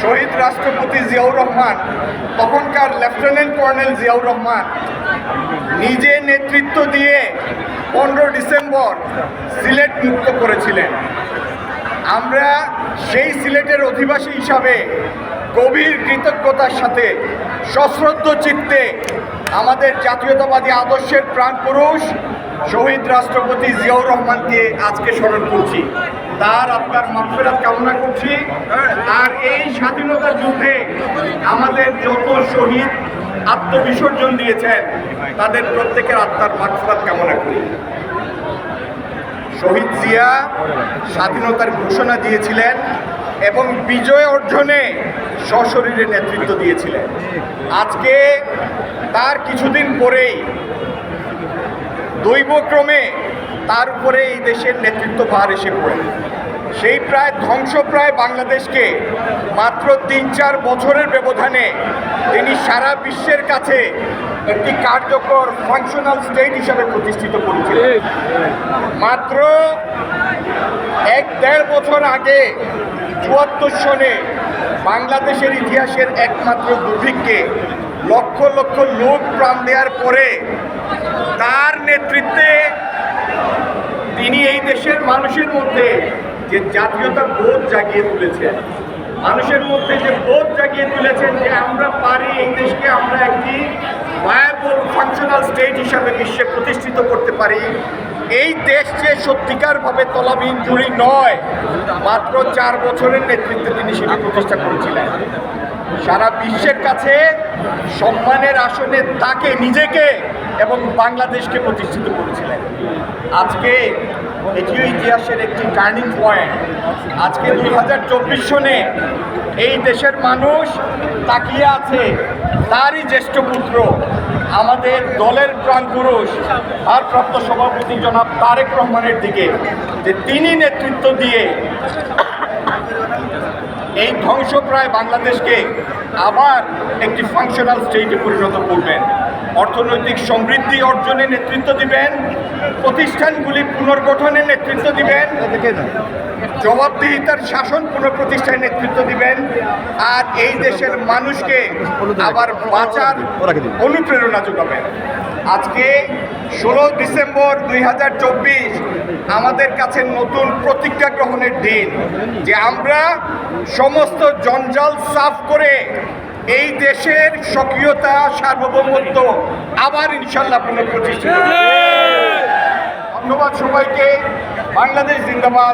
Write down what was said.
শহীদ রাষ্ট্রপতি জিয়াউর রহমান, তখনকার lieutenant colonel Ziaur Rahman, নিজে নেতৃত্ব দিয়ে পনেরো ডিসেম্বর সিলেট মুক্ত করেছিলেন। আমরা সেই সিলেটের অধিবাসী হিসাবে গভীর কৃতজ্ঞতার সাথে, সশ্রদ্ধ চিত্তে আমাদের জাতীয়তাবাদী আদর্শের প্রাণপুরুষ শহীদ রাষ্ট্রপতি জিয়াউর রহমানকে আজকে স্মরণ করছি। তার আপনার মাফেরাত কামনা করছি। আর এই স্বাধীনতা যুদ্ধে আমাদের যত শহীদ আত্মবিসর্জন দিয়েছেন, তাদের প্রত্যেকের আত্মার মাফেরাত কামনা করি। শহীদ জিয়া স্বাধীনতার ঘোষণা দিয়েছিলেন এবং বিজয় অর্জনে সশরীরে নেতৃত্ব দিয়েছিলেন। আজকে তার কিছুদিন পরেই দৈবক্রমে তার উপরে এই দেশের নেতৃত্ব ভার এসে পড়ে। সেই প্রায় ধ্বংসপ্রায় বাংলাদেশকে মাত্র তিন চার বছরের ব্যবধানে তিনি সারা বিশ্বের কাছে একটি কার্যকর ফাংশনাল স্টেট হিসাবে প্রতিষ্ঠিত করেছিলেন। মাত্র এক দেড় বছর আগে চুয়াত্তর সনে বাংলাদেশের ইতিহাসের একমাত্র দুর্ভিক্ষে লক্ষ লক্ষ লোক প্রাণ দেওয়ার পরে তার নেতৃত্বে তিনি এই দেশের মানুষের মধ্যে যে জাতীয়তা বোধ জাগিয়ে তুলেছেন, মানুষের মধ্যে যে বোধ জাগিয়ে তুলেছেন যে আমরা পারি এই দেশকে, আমরা একটি ভায়াবল ফাংশনাল স্টেট হিসাবে বিশ্বে প্রতিষ্ঠিত করতে পারি এই দেশ যে সত্যিকারভাবে তলাবিহীন জুড়ি নয়, মাত্র চার বছরের নেতৃত্বে তিনি সেটি প্রতিষ্ঠা করেছিলেন। সারা বিশ্বের কাছে সম্মানের আসনে তাকে, নিজেকে এবং বাংলাদেশকে প্রতিষ্ঠিত করেছিলেন। আজকে এটিও ইতিহাসের একটি টার্নিং পয়েন্ট। আজকে দুই হাজার চব্বিশ সনে এই দেশের মানুষ তাকিয়ে আছে, তারই জ্যেষ্ঠ পুত্র আমাদের দলের প্রাণপুরুষ প্রাপ্ত সভাপতি জনাব তারেক রহমানের দিকে যে তিনি নেতৃত্ব দিয়ে এই ধ্বংসপ্রায় বাংলাদেশকে আবার একটি ফাংশনাল স্টেজে পরিণত করবেন। অর্থনৈতিক সমৃদ্ধি অর্জনে নেতৃত্ব দিবেন, প্রতিষ্ঠানগুলি পুনর্গঠনে নেতৃত্ব দিবেন, জবাবদিহিতার শাসন পুনঃপ্রতিষ্ঠায় নেতৃত্ব দিবেন, আর এই দেশের মানুষকে আবার বাঁচার অনুপ্রেরণা যোগাবেন। আজকে ষোলো ডিসেম্বর দুই হাজার চব্বিশ আমাদের কাছে নতুন প্রতিজ্ঞা গ্রহণের দিন, যে আমরা সমস্ত জঞ্জাল সাফ করে এই দেশের সক্রিয়তা সার্বভৌমত্ব আবার ইনশাল্লাহ পুনঃপ্রতিষ্ঠিত। ধন্যবাদ সবাইকে। বাংলাদেশ জিন্দাবাদ।